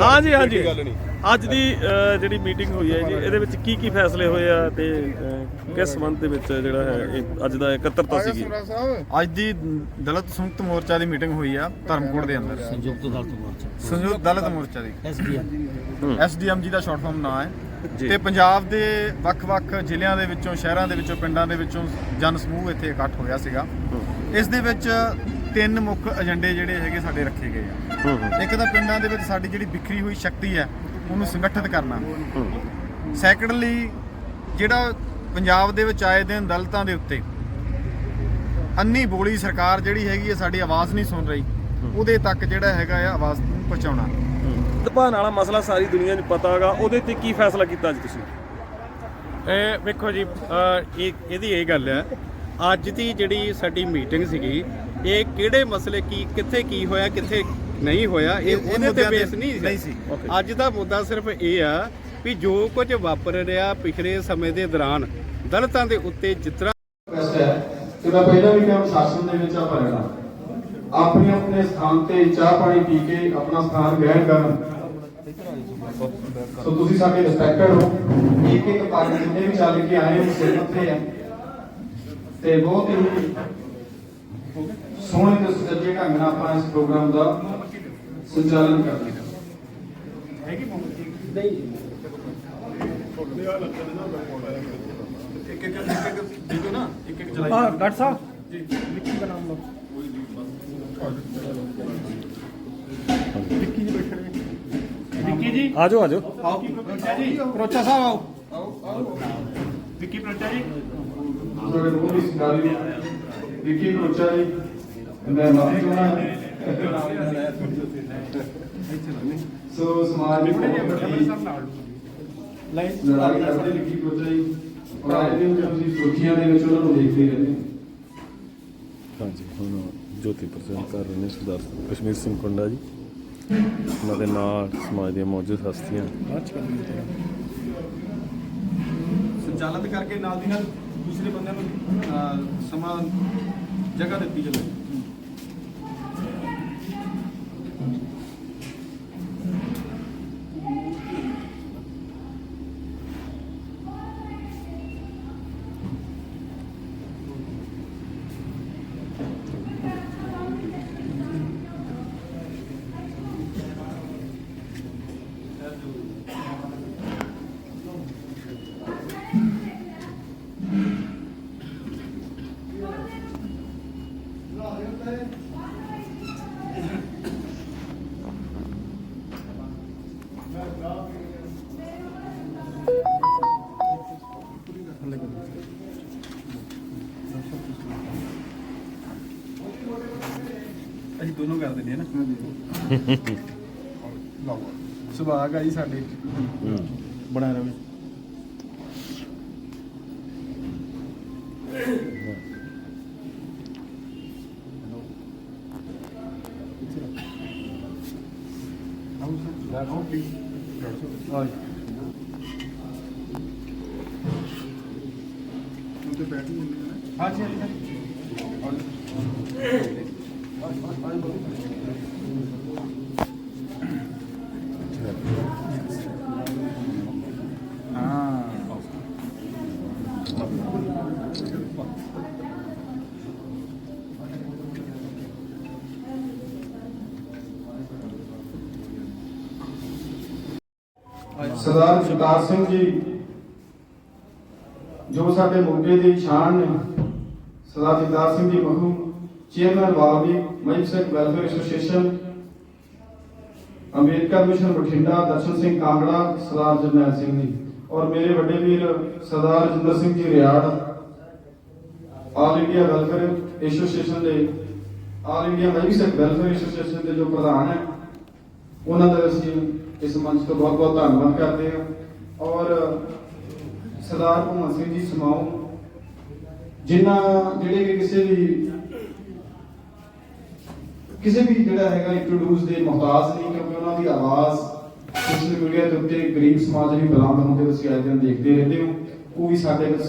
ਹਾਂ ਜੀ ਹਾਂ ਜੀ ਕੋਈ ਗੱਲ ਨਹੀਂ। ਅੱਜ ਦੀ ਅ, ਜਿਹੜੀ ਮੀਟਿੰਗ ਹੋਈ ਹੈ ਜੀ ਇਹਦੇ ਵਿੱਚ ਕੀ ਕੀ ਫੈਸਲੇ ਹੋਏ ਆ ਤੇ ਅ, ਕਿਸ ਸੰਬੰਧ ਦੇ ਵਿੱਚ ਜਿਹੜਾ ਹੈ ਇਹ ਅੱਜ ਦਾ ਇਕੱਤਰਤਾ ਸੀਗੀ? ਅੱਜ ਦੀ ਦਲਿਤ ਸੰਯੁਕਤ ਮੋਰਚਾ ਦੀ ਮੀਟਿੰਗ ਹੋਈ ਆ ਧਰਮਕੋਟ ਦੇ ਅੰਦਰ। ਸੰਯੁਕਤ ਦਲਤ ਮੋਰਚਾ। ਸੰਯੁਕਤ ਦਲਿਤ ਮੋਰਚਾ ਦੀ। ਐਸਡੀਐਮ ਐਸਡੀਐਮ ਜੀ ਦਾ ਸ਼ਾਰਟ ਫਾਰਮ ਨਾਂ ਹੈ। ਜੀ। ਤੇ ਪੰਜਾਬ ਦੇ ਵੱਖ-ਵੱਖ ਜ਼ਿਲ੍ਹਿਆਂ ਦੇ ਵਿੱਚੋਂ ਸ਼ਹਿਰਾਂ ਦੇ ਵਿੱਚੋਂ ਪਿੰਡਾਂ ਦੇ ਵਿੱਚੋਂ ਜਨ ਸਮੂਹ ਇੱਥੇ ਇਕੱਠ ਹੋਇਆ ਸੀਗਾ। ਇਸ ਦੇ ਵਿੱਚ ਤਿੰਨ ਮੁੱਖ ਏਜੰਡੇ ਜਿਹੜੇ ਹੈਗੇ ਸਾਡੇ ਰੱਖੇ ਗਏ ਆ। ਹੂੰ ਹੂੰ। ਇੱਕ ਤਾਂ ਪਿੰਡਾਂ ਦੇ ਵਿੱਚ ਸਾਡੀ ਜਿਹੜੀ ਵਿਖਰੀ ਹੋਈ ਸ਼ਕਤੀ ਹੈ ਉਹਨੂੰ ਸੰਗਠਿਤ ਕਰਨਾ। ਸੈਕੰਡਲੀ ਜਿਹੜਾ ਪੰਜਾਬ ਦੇ ਵਿੱਚ ਆਏ ਦਿਨ ਦਲਿਤਾਂ ਦੇ ਉੱਤੇ ਅੰਨੀ ਬੋਲੀ ਸਰਕਾਰ ਜਿਹੜੀ ਹੈਗੀ ਹੈ ਸਾਡੀ ਆਵਾਜ਼ ਨਹੀਂ ਸੁਣ ਰਹੀ। ਉਹਦੇ ਤੱਕ ਜਿਹੜਾ ਹੈਗਾ ਆ ਆਵਾਜ਼ ਨੂੰ ਪਹੁੰਚਾਉਣਾ। ਦਬਾਨ ਵਾਲਾ ਮਸਲਾ ਸਾਰੀ ਦੁਨੀਆ ਨੂੰ ਪਤਾ ਹੈਗਾ ਉਹਦੇ ਤੇ ਕੀ ਫੈਸਲਾ ਕੀਤਾ ਅੱਜ ਤੁਸੀਂ? ਇਹ ਵੇਖੋ ਜੀ ਅਹ ਇਹ ਇਹਦੀ ਇਹ ਗੱਲ ਹੈ ਅੱਜ ਦੀ ਜਿਹੜੀ ਸਾਡੀ ਮੀਟਿੰਗ ਸੀਗੀ ਇਹ ਕਿਹੜੇ ਮਸਲੇ ਕੀ ਕਿੱਥੇ ਕੀ ਹੋਇਆ ਕਿੱਥੇ ਨਹੀਂ ਹੋਇਆ ਇਹ ਉਹਦੇ ਤੇ ਬੇਸ ਨਹੀਂ ਸੀ. ਅੱਜ ਦਾ ਮੁੱਦਾ ਸਿਰਫ ਇਹ ਆ ਵੀ ਜੋ ਕੁਝ ਵਾਪਰ ਰਿਹਾ ਪਿਛਲੇ ਸਮੇਂ ਦੇ ਦੌਰਾਨ ਦਲਿਤਾਂ ਦੇ ਉੱਤੇ ਕਿ ਮੈਂ ਪਹਿਲਾਂ ਵੀ ਕਿਹਾ ਸ਼ਾਸਨ ਦੇ ਵਿੱਚ ਆਪਾਂ ਰਹਿਣਾ ਆਪਣੇ ਆਪਣੇ ਸਥਾਨ ਤੇ ਚਾਹ ਪਾਣੀ ਪੀ ਕੇ ਆਪਣਾ ਸਥਾਨ ਗ੍ਰਹਿਣ ਕਰਨ। ਸੋ ਤੁਸੀਂ ਸਾਡੇ ਰਿਸਪੈਕਟਡ ਹੋ। ਇੱਕ ਇੱਕ ਪੱਗ ਜਿੰਨੇ ਵੀ ਚੱਲ ਕੇ ਆਏ ਹੋ ਸਿਰ ਮੱਥੇ ਆ। ਤੇ ਬਹੁਤ ਹੀ ਸੋਹਣੇ ਤੇ ਸੁਚੱਜੇ ਢੰਗ ਨਾਲ ਆਪਾਂ ਇਸ ਪ੍ਰੋਗਰਾਮ ਦਾ ਸੰਚਾਲਨ ਕਰਦੇ ਹਾਂ। ਇੱਕ ਇੱਕ ਇੱਕ ਇੱਕ ਦੇਖੋ ਨਾ ਇੱਕ ਇੱਕ ਚਲਾਈ। ਹਾਂ ਡਾਕਟਰ ਸਾਹਿਬ। ਵਿੱਕੀ ਦਾ ਨਾਮ ਲਓ। ਵਿੱਕੀ ਜੀ ਆਜੋ ਆਜੋ ਕਰੋਚਾ ਸਾਹਿਬ ਆਓ। ਵਿੱਕੀ ਕਰੋਚਾ ਜੀ। ਤੁਹਾਡੇ ਬਹੁਤ ਹੀ ਸਤਿਕਾਰੀ ਵਿੱਕੀ ਕੋਚਾ ਜੀ। ਮੈਂ ਮਾਫੀ ਚਾਹੁੰਦਾ ਸੋ ਸਮਾਜ ਹੀ ਲੜਾਈ ਕਰਦੇ ਕੋਚਾ ਜੀ ਔਰ ਅੱਜ ਦੇ ਵਿੱਚ ਤੁਸੀਂ ਸੁਰਖੀਆਂ ਦੇ ਵਿੱਚ ਉਹਨਾਂ ਨੂੰ ਦੇਖਦੇ ਰਹਿੰਦੇ ਹੋ ਹਾਂਜੀ ਹੁਣ ਜੋਤੀ ਪ੍ਰਜੈਂਟ ਕਰ ਰਹੇ ਨੇ ਸਰਦਾਰ ਕਸ਼ਮੀਰ ਸਿੰਘ ਕੁੰਡਾ ਜੀ। ਉਹਨਾਂ ਦੇ ਨਾਲ ਸਮਾਜ ਦੀਆਂ ਮੌਜੂਦ ਹਸਤੀਆਂ। ਸੰਚਾਲਿਤ ਕਰਕੇ ਨਾਲ ਦੀ ਨਾਲ ਦੂਸਰੇ ਬੰਦੇ ਨੂੰ ਸਮਾਂ ਜਗ੍ਹਾ ਦਿੱਤੀ ਜਾਵੇ ਅਸੀਂ ਦੋਨੋਂ ਕਰ ਦਿੰਦੇ ਹਾਂ ਨਾ। ਲਓ ਸੁਭਾਗ ਆ ਜੀ ਸਾਡੇ। ਬਣਾ ਰਵੇ ਹਾਂ ਜੀ ਹਾਂ ਸਰਦਾਰ ਜਗਤਾਰ ਸਿੰਘ ਜੀ, ਜੋ ਸਾਡੇ ਮੋਗੇ ਦੀ ਸ਼ਾਨ ਨੇ, ਸਰਦਾਰ ਜਗਤਾਰ ਸਿੰਘ ਜੀ ਮਹੂ ਚੇਅਰਮੈਨ ਵਾਲਮੀ ਮਹਿਮ welfare association Ambedkar mission Bathinda, Darshan Singh Kangra, Sardar Jarnail Singh ji ਔਰ ਮੇਰੇ ਵੱਡੇ ਵੀਰ Sardar Rajinder Singh ji Riar all India welfare association ਦੇ ਆਲ ਇੰਡੀਆ ਮਹਿਮ ਸਿੰਘ ਵੈਲਫੇਅਰ ਐਸੋਸੀਏਸ਼ਨ ਦੇ ਜੋ ਪ੍ਰਧਾਨ ਹੈ, ਉਹਨਾਂ ਦਾ ਅਸੀਂ ਇਸ ਮੰਚ ਤੋਂ ਬਹੁਤ ਬਹੁਤ ਧੰਨਵਾਦ ਕਰਦੇ ਹਾਂ। ਔਰ ਸਰਦਾਰ ਭਗਵੰਤ ਸਿੰਘ ਜੀ ਸਮਾਉ ਜਿਨ੍ਹਾਂ ਜਿਹੜੇ ਕਿ ਕਿਸੇ ਵੀ ਕਿਸੇ ਵੀ ਜਿਹੜਾ ਹੈਗਾ ਇੰਟਰੋਡਿਊਸ ਦੇ ਮੁਹਤਾਜ ਨਹੀਂ, ਕਿਉਂਕਿ ਉਹਨਾਂ ਦੀ ਆਵਾਜ਼ ਸੋਸ਼ਲ ਮੀਡੀਆ ਦੇ ਉੱਤੇ ਗਰੀਬ ਸਮਾਜ ਲਈ ਬੁਲੰਦ ਹੁੰਦੇ ਤੁਸੀਂ ਅੱਜ ਦਿਨ ਦੇਖਦੇ ਰਹਿੰਦੇ ਹੋ। ਉਹ ਵੀ ਸਾਡੇ ਵਿੱਚ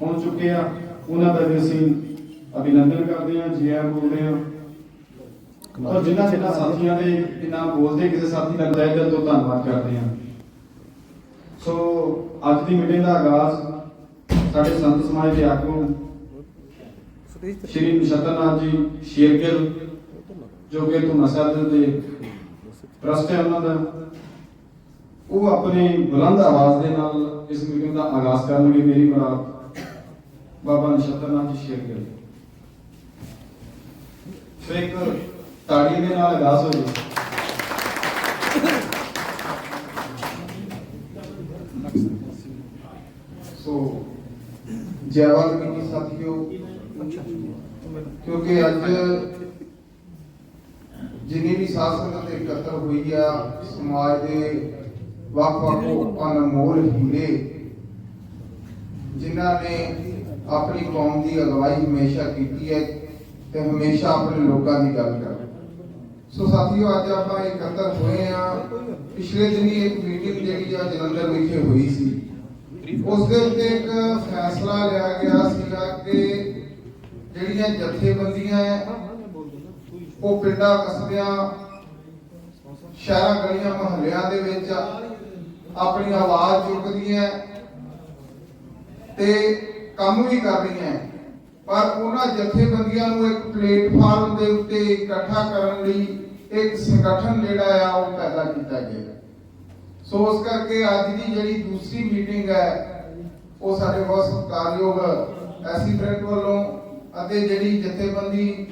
ਪਹੁੰਚ ਚੁੱਕੇ ਆ। ਉਹਨਾਂ ਦਾ ਵੀ ਅਸੀਂ ਅਭਿਨੰਦਨ ਕਰਦੇ ਹਾਂ, ਜੀ ਬੋਲਦੇ ਹਾਂ। ਔਰ ਜਿਨ੍ਹਾਂ ਜਿਨ੍ਹਾਂ ਸਾਥੀਆਂ ਦੇ ਬਿਨਾਂ ਬੋਲਦੇ ਕਿਸੇ ਸਾਥੀ ਦਾ ਤਹਿ ਦਿਲ ਤੋਂ ਧੰਨਵਾਦ ਕਰਦੇ ਹਾਂ ਸੋ ਅੱਜ ਦੀ ਮੀਟਿੰਗ ਦਾ ਆਗਾਜ਼ ਸਾਡੇ ਸੰਤ ਸਮਾਜ ਦੇ ਆਗੂ ਸ਼੍ਰੀ ਨਛੱਤਰਨਾਥ ਜੀ ਸ਼ੇਰਗਿੱਲ, ਜੋ ਕਿ ਧੁਨਾ ਸਾਹਿਬ ਦੇ ਟਰਸਟ ਹੈ ਉਹਨਾਂ ਦਾ, ਉਹ ਆਪਣੀ ਬੁਲੰਦ ਆਵਾਜ਼ ਦੇ ਨਾਲ ਇਸ ਮੀਟਿੰਗ ਦਾ ਆਗਾਜ਼ ਕਰਨਗੇ। ਮੇਰੀ ਬਰਾਤ ਬਾਬਾ ਨਛੱਤਰਨਾਥ ਜੀ ਸ਼ੇਰਗਿੱਲ। ਸੋ ਇੱਕ ਤਾੜੀ ਦੇ ਨਾਲ ਆਗਾਜ਼ ਹੋ ਜਾਵੇ ਸੋ, ਜੈ ਵਾਲਮੀਕੀ ਸਾਥੀਓ, ਕਿਉਂਕਿ ਅੱਜ ਜਿੰਨੀ ਵੀ ਸਾਧ ਸੰਗਤ ਇਕੱਤਰ ਹੋਈ ਆ, ਸਮਾਜ ਦੇ ਵੱਖ-ਵੱਖ ਅਨਮੋਲ ਹੀਰੇ ਜਿਨ੍ਹਾਂ ਨੇ ਆਪਣੀ ਕੌਮ ਦੀ ਅਗਵਾਈ ਹਮੇਸ਼ਾ ਕੀਤੀ ਹੈ ਤੇ ਹਮੇਸ਼ਾ ਆਪਣੇ ਲੋਕਾਂ ਦੀ ਗੱਲ ਕਰ ਸੋ ਸਾਥੀਓ, ਅੱਜ ਆਪਾਂ ਇਕੱਤਰ ਹੋਏ ਆ ਪਿਛਲੇ ਦਿਨੀ ਇੱਕ ਮੀਟਿੰਗ ਜਿਹੜੀ ਆ ਜਲੰਧਰ ਵਿਖੇ ਹੋਈ ਸੀ। ਉਸ ਦੇ ਉੱਤੇ ਇੱਕ ਫੈਸਲਾ ਲਿਆ ਗਿਆ ਸੀਗਾ ਕਿ ਜਿਹੜੀਆਂ ਜਥੇਬੰਦੀਆਂ ਉਹ ਪਿੰਡਾਂ ਕਸਬਿਆਂ, ਸ਼ਹਿਰਾਂ, ਗਲੀਆਂ, ਮੁਹੱਲਿਆਂ ਦੇ ਵਿੱਚ ਆਪਣੀ ਆਵਾਜ਼ ਚੁੱਕਦੀਆਂ ਤੇ ਕੰਮ ਵੀ ਕਰ ਰਹੀਆਂ ਪਰ ਉਹਨਾਂ ਜਥੇਬੰਦੀਆਂ ਨੂੰ ਇੱਕ ਪਲੇਟਫਾਰਮ ਦੇ ਉੱਤੇ ਇਕੱਠਾ ਕਰਨ ਲਈ ਇੱਕ ਸੰਗਠਨ ਜਿਹੜਾ ਆ, ਉਹ ਪੈਦਾ ਕੀਤਾ ਗਿਆ। ਸੋ ਉਸ ਕਰਕੇ ਅੱਜ ਦੀ ਜਿਹੜੀ ਦੂਸਰੀ ਮੀਟਿੰਗ ਹੈ, ਉਹ ਸਾਡੇ ਬਹੁਤ ਸਤਿਕਾਰਯੋਗ ਐਸੀ ਫਰੈਂਡ ਵੱਲੋਂ ਅਤੇ ਜਿਹੜੀ ਜਥੇਬੰਦੀ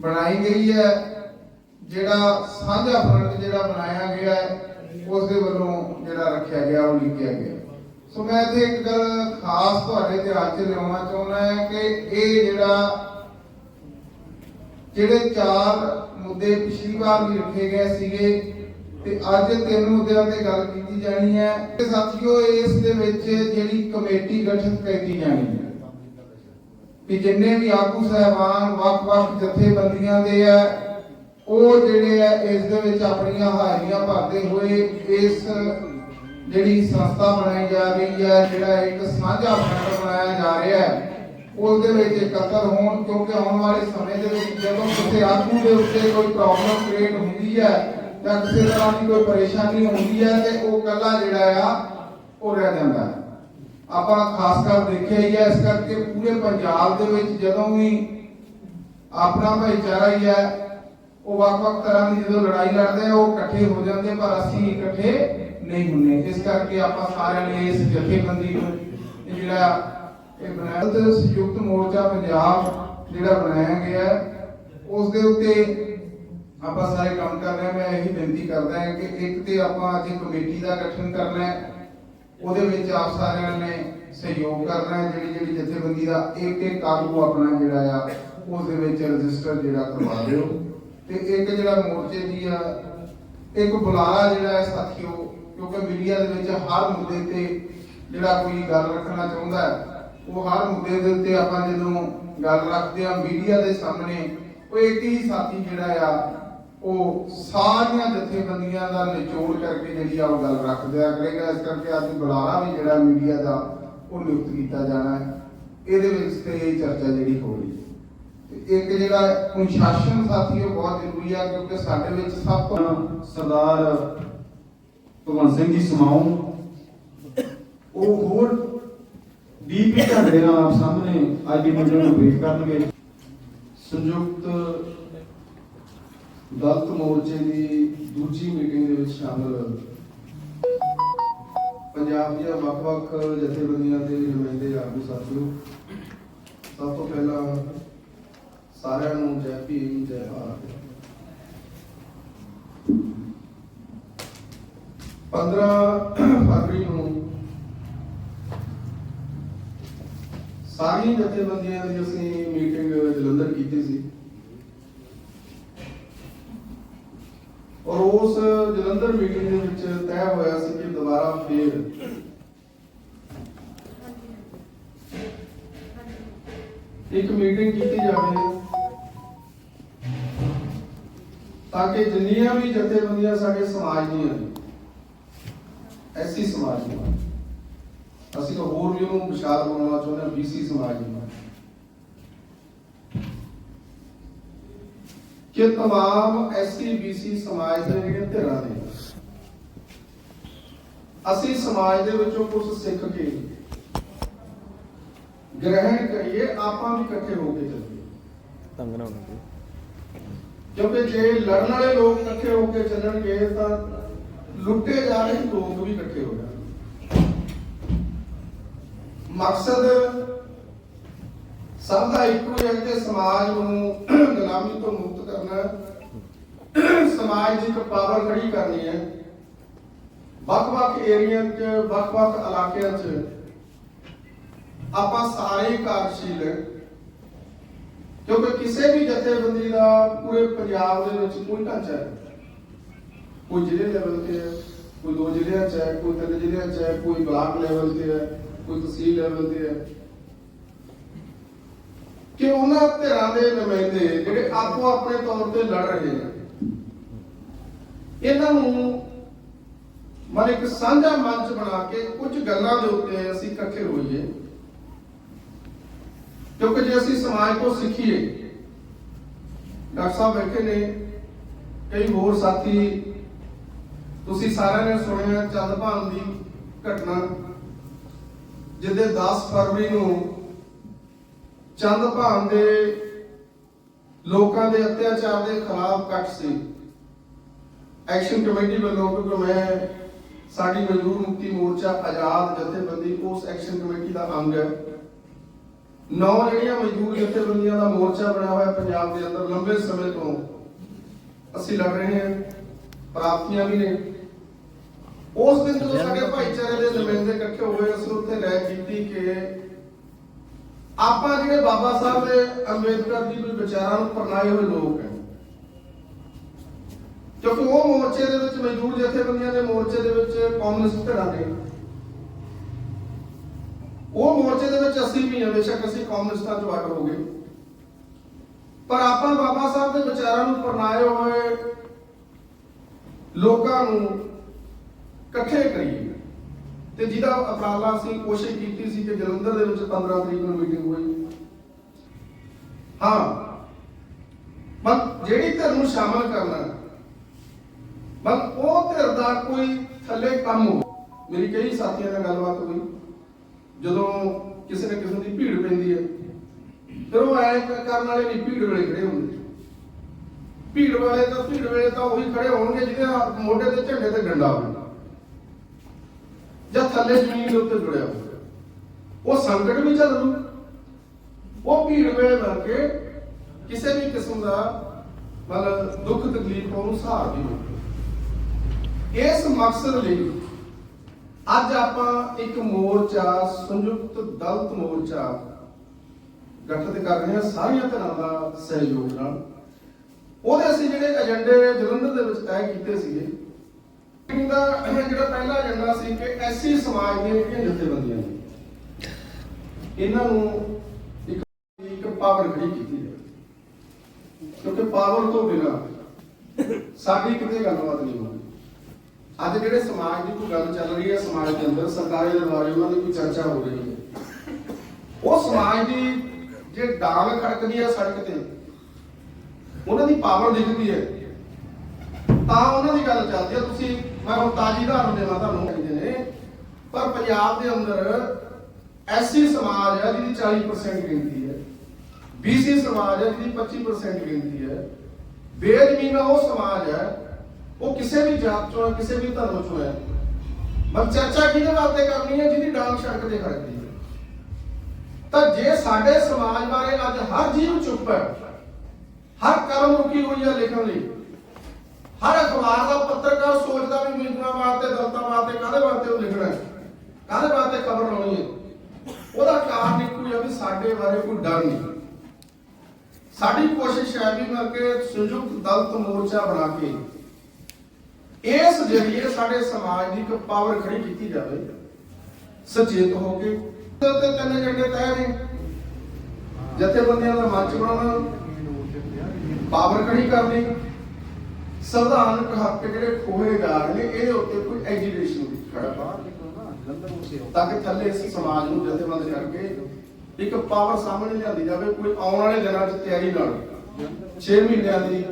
ਬਣਾਈ ਗਈ ਹੈ, ਜਿਹੜਾ ਸਾਂਝਾ ਫਰੰਟ ਜਿਹੜਾ ਬਣਾਇਆ ਗਿਆ ਹੈ, ਉਸ ਦੇ ਵੱਲੋਂ ਜਿਹੜਾ ਰੱਖਿਆ ਗਿਆ, ਉਹ ਲਿਖਿਆ ਗਿਆ। ਸੋ ਮੈਂ ਇੱਥੇ ਇੱਕ ਗੱਲ ਖਾਸ ਤੁਹਾਡੇ ਧਿਆਨ 'ਚ ਲਿਆਉਣਾ ਚਾਹੁੰਦਾ ਹਾਂ ਕਿ ਇਹ ਜਿਹੜਾ, ਜਿਹੜੇ ਚਾਰ ਮੁੱਦੇ ਪਿਛਲੀ ਵਾਰ ਵੀ ਰੱਖੇ ਗਏ ਸੀਗੇ ਤੇ ਅੱਜ ਤਿੰਨ ਮੁੱਦਿਆਂ ਤੇ ਗੱਲ ਕੀਤੀ ਜਾਣੀ ਹੈ। ਤੇ ਸਾਥੀਓ, ਇਸ ਦੇ ਵਿੱਚ ਜਿਹੜੀ ਕਮੇਟੀ ਗਠਿਤ ਕੀਤੀ ਜਾਣੀ ਹੈ ਕਿ ਜਿੰਨੇ ਵੀ ਆਗੂ ਸਹਿਬਾਨ, ਵੱਖ-ਵੱਖ ਜਥੇਬੰਦੀਆਂ ਦੇ ਆ ਉਹ ਜਿਹੜੇ ਆ ਇਸ ਦੇ ਵਿੱਚ ਆਪਣੀਆਂ ਹਾਜ਼ਰੀਆਂ ਭਰਦੇ ਹੋਏ ਇਸ ਜਿਹੜੀ ਸੰਸਥਾ ਬਣਾਈ ਜਾ ਰਹੀ ਹੈ, ਜਿਹੜਾ ਇੱਕ ਸਾਂਝਾ ਫੰਡ ਬਣਾਇਆ ਜਾ ਰਿਹਾ ਹੈ ਉਸ ਦੇ ਵਿੱਚ ਇਕੱਤਰ ਹੋਣ ਕਿਉਂਕਿ ਆਉਣ ਵਾਲੇ ਸਮੇਂ ਦੇ ਵਿੱਚ ਜਦੋਂ ਕਿਸੇ ਆਗੂ ਦੇ ਉੱਤੇ ਕੋਈ ਪ੍ਰੋਬਲਮ ਕ੍ਰੀਏਟ ਹੁੰਦੀ ਹੈ ਜਾਂ ਕਿਸੇ ਤਰ੍ਹਾਂ ਦੀ ਕੋਈ ਪਰੇਸ਼ਾਨੀ ਹੁੰਦੀ ਹੈ ਤੇ ਉਹ ਕੱਲਾ ਜਿਹੜਾ ਆ, ਉਹ ਰਹਿ ਜਾਂਦਾ ਹੈ। ਆਪਾਂ ਖਾਸ ਕਰ ਦੇਖਿਆ ਹੀ ਹੈ ਇਸ ਕਰਕੇ ਪੂਰੇ ਪੰਜਾਬ ਦੇ ਵਿੱਚ ਜਦੋਂ ਵੀ ਆਪਣਾ ਭਾਈਚਾਰਾ ਹੀ ਹੈ, ਉਹ ਵੱਖ-ਵੱਖ ਤਰ੍ਹਾਂ ਦੀ ਜਦੋਂ ਲੜਾਈ ਲੜਦੇ ਆ, ਉਹ ਇਕੱਠੇ ਹੋ ਜਾਂਦੇ ਪਰ ਅਸੀਂ ਇਕੱਠੇ ਨਹੀਂ ਹੁੰਨੇ ਇਸ ਕਰਕੇ ਆਪਾਂ ਸਾਰਿਆਂ ਨੇ ਇਸ ਜਥੇਬੰਦੀ ਨੂੰ ਜਿਹੜਾ ਇਹ ਬਣਾਇਆ ਸੰਯੁਕਤ ਮੋਰਚਾ ਪੰਜਾਬ ਜਿਹੜਾ ਬਣਾਇਆ ਗਿਆ ਹੈ, ਉਸ ਦੇ ਉੱਤੇ ਆਪਾਂ ਸਾਰੇ ਕੰਮ ਕਰ ਰਹੇ ਹਾਂ। ਮੈਂ ਇਹੀ ਬੇਨਤੀ ਕਰਦਾ ਹਾਂ ਕਿ ਇੱਕ ਤੇ ਆਪਾਂ ਅੱਜ ਕਮੇਟੀ ਦਾ ਗਠਨ ਕਰਨਾ ਹੈ ਉਹਦੇ ਵਿੱਚ ਆਪ ਸਾਰਿਆਂ ਨੇ ਸਹਿਯੋਗ ਕਰਨਾ ਹੈ ਜਿਹੜੀ ਜਿਹੜੀ ਜਥੇਬੰਦੀ ਦਾ ਇੱਕ ਇੱਕ ਆਗੂ ਆਪਣਾ ਜਿਹੜਾ ਆ ਉਸ ਦੇ ਵਿੱਚ ਰਜਿਸਟਰ ਜਿਹੜਾ ਕਰਵਾ ਦਿਓ। ਤੇ ਇੱਕ ਜਿਹੜਾ ਮੋਰਚੇ ਦੀ ਆ ਇੱਕ ਬੁਲਾਰਾ ਜਿਹੜਾ ਹੈ ਸਾਥੀਓ ਕਿਉਂਕਿ ਮੀਡੀਆ ਦੇ ਵਿੱਚ ਹਰ ਮੁੱਦੇ ਤੇ ਜਿਹੜਾ ਕੋਈ ਗੱਲ ਰੱਖਣਾ ਚਾਹੁੰਦਾ ਹੈ ਉਹ ਹਰ ਮੁੱਦੇ ਦੇ ਉੱਤੇ ਆਪਾਂ ਜਦੋਂ ਗੱਲ ਰੱਖਦੇ ਆ ਮੀਡੀਆ ਦੇ ਸਾਹਮਣੇ, ਉਹ ਇੱਕ ਹੀ ਸਾਥੀ ਜਿਹੜਾ ਆ, ਉਹ ਸਾਰੀਆਂ ਜਥੇਬੰਦੀਆਂ ਦਾ ਨਿਚੋੜ ਕਰਕੇ ਜਿਹੜੀ ਆ ਉਹ ਗੱਲ ਰੱਖਦੇ ਆ। ਕਰੇਗਾ ਇਸ ਕਰਕੇ ਅੱਜ ਬੁਲਾਰਾ ਵੀ ਜਿਹੜਾ ਮੀਡੀਆ ਦਾ, ਉਹ ਨਿਯੁਕਤ ਕੀਤਾ ਜਾਣਾ ਹੈ। ਇਹਦੇ ਵਿੱਚ ਤੇ ਚਰਚਾ ਜਿਹੜੀ ਹੋ ਰਹੀ ਹੈ। ਤੇ ਇੱਕ ਜਿਹੜਾ ਅਨੁਸ਼ਾਸਨ ਸਾਥੀ, ਉਹ ਬਹੁਤ ਜ਼ਰੂਰੀ ਆ, ਕਿਉਂਕਿ ਸਾਡੇ ਵਿੱਚ ਸਭ ਤੋਂ ਸਰਦਾਰ ਭਗਵੰਤ ਸਿੰਘ ਜੀ ਸਮਾਉ, ਉਹ ਹੋਰ ਡੀਪੀ ਢੰਗੇ ਨਾਲ ਆਪ ਸਾਹਮਣੇ ਅੱਜ ਦੀ ਮੀਟਿੰਗ ਨੂੰ ਬਰੀਫ ਕਰਨਗੇ। ਸੰਯੁਕਤ ਦਲਤ ਮੋਰਚੇ ਦੀ ਦੂਜੀ ਮੀਟਿੰਗ ਦੇ ਵਿੱਚ ਸ਼ਾਮਲ ਪੰਜਾਬ ਦੀਆਂ ਵੱਖ-ਵੱਖ ਜਥੇਬੰਦੀਆਂ ਦੇ ਨੁਮਾਇੰਦੇ ਆਗੂ ਸਾਥੀਓ, ਸਭ ਤੋਂ ਪਹਿਲਾਂ ਸਾਰਿਆਂ ਨੂੰ ਜੈ ਭੀਮ, ਜੈ ਭਾਰਤ। 15 ਫਰਵਰੀ ਨੂੰ ਸਾਰੀਆਂ ਜਥੇਬੰਦੀਆਂ ਦੀ ਅਸੀਂ ਮੀਟਿੰਗ ਜਲੰਧਰ ਕੀਤੀ ਸੀ। ਔਰ ਉਸ ਜਲੰਧਰ ਮੀਟਿੰਗ ਦੇ ਵਿੱਚ ਤੈਅ ਹੋਇਆ ਸੀ ਕਿ ਦੁਬਾਰਾ ਫੇਰ ਇੱਕ ਮੀਟਿੰਗ ਕੀਤੀ ਜਾਵੇ ਤਾਂ ਕਿ ਜਿੰਨੀਆਂ ਵੀ ਜਥੇਬੰਦੀਆਂ ਸਾਡੇ ਸਮਾਜ ਦੀਆਂ ਐਸੀ ਸਮਾਜ ਦੀਆਂ ਅਸੀਂ ਤਾਂ ਹੋਰ ਵੀ ਉਹਨੂੰ ਵਿਸ਼ਾਲ ਬਣਾਉਣਾ ਚਾਹੁੰਦੇ ਹਾਂ ਬੀਸੀ ਸਮਾਜ ਦੀਆਂ ਕਿ तमाम ਐਸਸੀ ਬੀਸੀ ਸਮਾਜ ਦੇ ਜਿਹੜੇ ਧਿਰਾਂ ਨੇ ਅਸੀਂ ਸਮਾਜ ਦੇ ਵਿੱਚੋਂ ਕੁਝ ਸਿੱਖ ਕੇ ਗ੍ਰਹਿਣ ਕਰੀਏ ਆਪਾਂ ਵੀ ਇਕੱਠੇ ਹੋ ਕੇ ਚੱਲੀਏ ਤੰਗ ਨਾ ਹੋਣਾ ਕਿਉਂਕਿ ਜੇ ਲੜਨ ਵਾਲੇ ਲੋਕ ਇਕੱਠੇ ਹੋ ਕੇ ਚੱਲਣਗੇ ਤਾਂ ਲੁੱਟੇ ਜਾ ਰਹੇ ਲੋਕ ਵੀ ਇਕੱਠੇ ਹੋ ਜਾਣਗੇ ਮਕਸਦ ਸਭ ਦਾ ਇੱਕੋ ਹੀ ਹੈ ਕਿ ਸਮਾਜ ਨੂੰ ਗੁਲਾਮੀ ਤੋਂ ਮੁਕਤ ਕਰਨਾ। ਸਮਾਜ ਦੀ ਇੱਕ ਪਾਵਰ ਖੜੀ ਕਰਨੀ ਹੈ। ਵੱਖ-ਵੱਖ ਏਰੀਆ 'ਚ, ਵੱਖ-ਵੱਖ ਇਲਾਕਿਆਂ 'ਚ ਆਪਾਂ ਸਾਰੇ ਕਾਰਜਸ਼ੀਲ ਹਾਂ। ਕਿਉਂਕਿ ਕਿਸੇ ਵੀ ਜਥੇਬੰਦੀ ਦਾ ਪੂਰੇ ਪੰਜਾਬ ਦੇ ਵਿੱਚ ਕੋਈ ਢਾਂਚਾ ਹੈ ਕੋਈ ਜ਼ਿਲ੍ਹੇ ਲੈਵਲ ਤੇ ਹੈ, ਕੋਈ ਦੋ ਜ਼ਿਲ੍ਹਿਆਂ 'ਚ ਹੈ, ਕੋਈ ਤਿੰਨ ਜ਼ਿਲ੍ਹਿਆਂ 'ਚ ਹੈ, ਕੋਈ ਬਲਾਕ ਲੈਵਲ ਤੇ ਹੈ। ਕੋਈ ਤਹਿਸੀਲ ਲੈਵਲ ਤੇ ਹੈ। ਕਿ ਉਹਨਾਂ ਧਿਰਾਂ ਦੇ ਨੁਮਾਇੰਦੇ ਜਿਹੜੇ ਆਪੋ ਆਪਣੇ ਤੌਰ ਤੇ ਲੜ ਰਹੇ ਨੇ, ਇਹਨਾਂ ਨੂੰ ਮਨ ਇੱਕ ਸਾਂਝਾ ਮੰਚ ਬਣਾ ਕੇ ਕੁਝ ਗੱਲਾਂ ਦੇ ਉੱਤੇ ਅਸੀਂ ਇਕੱਠੇ ਹੋਈਏ। ਕਿਉਂਕਿ ਜੇ ਅਸੀਂ ਸਮਾਜ ਤੋਂ ਸਿੱਖੀਏ, ਡਾਕਟਰ ਸਾਹਿਬ ਬੈਠੇ ਨੇ, ਕਈ ਹੋਰ ਸਾਥੀ, ਤੁਸੀਂ ਸਾਰਿਆਂ ਨੇ ਸੁਣਿਆ ਚੰਦਭਾਨ ਦੀ ਘਟਨਾ। ਜਿਹਦੇ 10 ਫਰਵਰੀ ਨੂੰ ਚੰਦ ਭਾਨ ਦੇ ਲੋਕਾਂ ਦੇ ਅਤਿਆਚਾਰ ਦੇ ਖਿਲਾਫ ਕੱਟ ਸੀ। ਐਕਸ਼ਨ ਕਮੇਟੀ ਵੱਲੋਂ, ਕਿਉਂਕਿ ਮੈਂ ਸਾਡੀ ਮਜ਼ਦੂਰ ਮੁਕਤੀ ਮੋਰਚਾ ਆਜ਼ਾਦ ਜਥੇਬੰਦੀ, ਉਸ ਐਕਸ਼ਨ ਕਮੇਟੀ ਦਾ ਅੰਗ ਹੈ। ਨੌ ਜਿਹੜੀਆਂ ਮਜ਼ਦੂਰ ਜਥੇਬੰਦੀਆਂ ਦਾ ਮੋਰਚਾ ਬਣਿਆ ਹੋਇਆ ਪੰਜਾਬ ਦੇ ਅੰਦਰ, ਲੰਬੇ ਸਮੇਂ ਤੋਂ ਅਸੀਂ ਲੜ ਰਹੇ ਹਾਂ, ਪ੍ਰਾਪਤੀਆਂ ਵੀ ਨੇ। ਉਸ ਦਿਨ ਜਦੋਂ ਸਾਡੇ ਭਾਈਚਾਰੇ ਦੇ ਨੁਮਾਇੰਦੇ ਇਕੱਠੇ ਹੋਏ ਅਸੀਂ ਉੱਥੇ ਰਾਏ ਕੀਤੀ ਕਿ ਆਪਾਂ ਜਿਹੜੇ ਬਾਬਾ ਸਾਹਿਬ ਦੇ ਅੰਬੇਦਕਰ ਜੀ ਦੇ ਵਿਚਾਰਾਂ ਨੂੰ ਪਰਨਾਏ ਹੋਏ ਲੋਕ ਹੈ। ਕਿਉਂਕਿ ਉਹ ਮੋਰਚੇ ਦੇ ਵਿੱਚ ਮਜ਼ਦੂਰ ਜਥੇਬੰਦੀਆਂ ਦੇ ਮੋਰਚੇ ਦੇ ਵਿੱਚ ਕਮਿਊਨਿਸਟ ਧਿਰਾਂ ਨੇ ਉਹ ਮੋਰਚੇ ਦੇ ਵਿੱਚ ਅਸੀਂ ਵੀ ਹਾਂ ਬੇਸ਼ੱਕ ਅਸੀਂ ਕਮਿਊਨਿਸਟਾਂ ਤੋਂ ਅੱਡ ਹੋ ਗਏ। ਪਰ ਆਪਾਂ ਬਾਬਾ ਸਾਹਿਬ ਦੇ ਵਿਚਾਰਾਂ ਨੂੰ ਪਰਨਾਏ ਹੋਏ ਲੋਕਾਂ ਨੂੰ ਇਕੱਠੇ ਕਰੀਏ ਤੇ ਜਿਹਦਾ ਉਪਰਾਲਾ ਅਸੀਂ ਕੋਸ਼ਿਸ਼ ਕੀਤੀ ਸੀ ਕਿ ਜਲੰਧਰ ਦੇ ਵਿੱਚ 15 ਤਰੀਕ ਨੂੰ ਮੀਟਿੰਗ ਹੋਈ। ਹਾਂ। ਬਸ ਜਿਹੜੀ ਧਿਰ ਨੂੰ ਸ਼ਾਮਲ ਕਰਨਾ ਬਸ ਉਹ ਧਿਰ ਦਾ ਕੋਈ ਥੱਲੇ ਕੰਮ ਹੋ ਮੇਰੀ ਕਈ ਸਾਥੀਆਂ ਨਾਲ ਗੱਲਬਾਤ ਹੋਈ। ਜਦੋਂ ਕਿਸੇ ਨੇ ਕਿਸੇ ਦੀ ਭੀੜ ਪੈਂਦੀ ਹੈ, ਫਿਰ ਉਹ ਐ ਕਰਨ ਵਾਲੇ ਨਹੀਂ ਭੀੜ ਵੇਲੇ ਖੜੇ ਹੁੰਦੇ ਭੀੜ ਵਾਲੇ ਤਾਂ ਭੀੜ ਵੇਲੇ ਤਾਂ ਉਹੀ ਖੜੇ ਹੋਣਗੇ ਜਿਹਦੇ ਹੱਥ ਮੋਢੇ ਤੇ ਝੰਡੇ ਤੇ ਡੰਡਾ ਹੋਵੇ ਜਾਂ ਥੱਲੇ ਜ਼ਮੀਨ ਦੇ ਉੱਤੇ ਜੁੜਿਆ ਹੋਵੇ ਉਹ ਸੰਕਟ ਵੀ ਚੱਲ ਰੂ ਉਹ ਭੀੜ ਵੇਲੇ ਬਣ ਕੇ ਕਿਸੇ ਵੀ ਕਿਸਮ ਦਾ ਮਤਲਬ ਦੁੱਖ ਤਕਲੀਫ ਨੂੰ ਸਹਾਰ ਦੀ ਹੋਵੇ ਇਸ ਮਕਸਦ ਲਈ ਅੱਜ ਆਪਾਂ ਇੱਕ ਮੋਰਚਾ, ਸੰਯੁਕਤ ਦਲਤ ਮੋਰਚਾ ਗਠਿਤ ਕਰ ਰਹੇ ਹਾਂ ਸਾਰੀਆਂ ਤਰ੍ਹਾਂ ਦਾ ਸਹਿਯੋਗ ਨਾਲ। ਉਹਦੇ ਅਸੀਂ ਜਿਹੜੇ ਏਜੰਡੇ ਜਲੰਧਰ ਦੇ ਵਿੱਚ ਤੈਅ ਕੀਤੇ ਸੀਗੇ ਦਾ ਜਿਹੜਾ ਪਹਿਲਾ ਏਜੰਡਾ ਸੀ ਕਿ ਐਸੀ ਸਮਾਜ ਦੀਆਂ ਜਿਹੜੀਆਂ ਜਥੇਬੰਦੀਆਂ ਨੇ, ਇਹਨਾਂ ਨੂੰ ਇੱਕ ਇੱਕ ਪਾਵਰ ਖੜੀ ਕੀਤੀ ਜਾਵੇ। ਕਿਉਂਕਿ ਪਾਵਰ ਤੋਂ ਬਿਨਾ ਸਾਡੀ ਕਿਤੇ ਗੱਲਬਾਤ ਨਹੀਂ ਹੋਣੀ ਅੱਜ ਜਿਹੜੇ ਸਮਾਜ ਦੀ ਕੋਈ ਗੱਲ ਚੱਲ ਰਹੀ ਹੈ, ਸਮਾਜ ਦੇ ਅੰਦਰ ਸਰਕਾਰੀ ਦੇ ਬਾਰੇ ਉਹਨਾਂ ਦੀ ਕੋਈ ਚਰਚਾ ਹੋ ਰਹੀ ਹੈ। ਉਹ ਸਮਾਜ ਦੀ ਜੇ ਡਾਂਗ ਖੜਕਦੀ ਹੈ ਸੜਕ ਤੇ, ਉਹਨਾਂ ਦੀ ਪਾਵਰ ਦਿਖਦੀ ਹੈ। ਤਾਂ ਉਹਨਾਂ ਦੀ ਗੱਲ ਚੱਲਦੀ ਹੈ, ਤੁਸੀਂ ਮੈਂ ਹੁਣ ਤਾਜੀ ਉਦਾਹਰਨ ਦੇਵਾਂ ਤੁਹਾਨੂੰ। ਕਹਿੰਦੇ ਨੇ, ਪਰ ਪੰਜਾਬ ਦੇ ਅੰਦਰ ਐਸਸੀ ਸਮਾਜ ਹੈ ਜਿਹਦੀ 40% ਗਿਣਤੀ ਹੈ, ਬੀਸੀ ਸਮਾਜ ਹੈ ਜਿਹਦੀ 25% ਗਿਣਤੀ ਹੈ। ਬੇਜ਼ਮੀਨਾ ਉਹ ਸਮਾਜ ਹੈ, ਉਹ ਕਿਸੇ ਵੀ ਜਾਤ ਚੋਂ ਹੈ, ਕਿਸੇ ਵੀ ਧਰਮ ਚੋਂ ਹੈ। ਪਰ ਚਰਚਾ ਕਿਹਦੇ ਵਾਸਤੇ ਕਰਨੀ ਹੈ? ਜਿਹਦੀ ਡਾਂਗ ਸੜਕ ਤੇ ਖੜਕਦੀ ਹੈ। ਤਾਂ ਜੇ ਸਾਡੇ ਸਮਾਜ ਬਾਰੇ ਅੱਜ ਹਰ ਜੀਵ ਚੁੱਪ ਹੈ, ਹਰ ਕਲਮ ਰੁਕੀ ਹੋਈ ਹੈ ਲਿਖਣ ਲਈ ਹਰ ਅਖਬਾਰ ਦਾ ਪੱਤਰਕਾਰ ਸੋਚਦਾ ਵੀ ਮਜ਼ਦੂਰਾਂ ਵਾਸਤੇ, ਦਲਤਾਂ ਵਾਸਤੇ ਕਾਹਦੇ ਵਾਸਤੇ ਉਹ ਲਿਖਣਾ ਹੈ? ਕਾਹਦੇ ਵਾਸਤੇ ਖਬਰ ਲਾਉਣੀ ਹੈ? ਉਹਦਾ ਕਾਰਨ ਇੱਕੋ ਹੈ ਵੀ ਸਾਡੇ ਬਾਰੇ ਕੋਈ ਡਰ ਨਹੀਂ। ਸਾਡੀ ਕੋਸ਼ਿਸ਼ ਹੈ ਵੀ ਮਿਲ ਸੰਯੁਕਤ ਦਲਤ ਮੋਰਚਾ ਬਣਾ ਕੇ ਇਸ ਜਰੀਏ ਸਾਡੇ ਸਮਾਜ ਦੀ ਇੱਕ ਪਾਵਰ ਖੜੀ ਕੀਤੀ ਜਾਵੇ। ਸੁਚੇਤ ਹੋ ਕੇ। ਤੇ ਤਿੰਨ ਏਜੰਡੇ ਤੈਅ ਨੇ ਜਥੇਬੰਦੀਆਂ ਦਾ ਮੰਚ ਬਣਾਉਣਾ। ਪਾਵਰ ਖੜੀ ਕਰਨੀ। ਸੰਵਿਧਾਨਕ ਹੱਕ ਜਿਹੜੇ ਜਾ ਰਹੇ ਨੇ ਇਹਦੇ ਉੱਤੇ ਕੋਈ ਐਜੀਟੇਸ਼ਨ ਖੜਾ ਤਾਂ ਕਿ ਥੱਲੇ ਇਸ ਸਮਾਜ ਨੂੰ ਜਥੇਬੰਦ ਕਰਕੇ ਇੱਕ ਪਾਵਰ ਸਾਹਮਣੇ ਲਿਆਂਦੀ ਜਾਵੇ ਕੋਈ ਆਉਣ ਵਾਲੇ ਦਿਨਾਂ 'ਚ ਤਿਆਰੀ ਨਾਲ 6 ਮਹੀਨਿਆਂ ਦੀ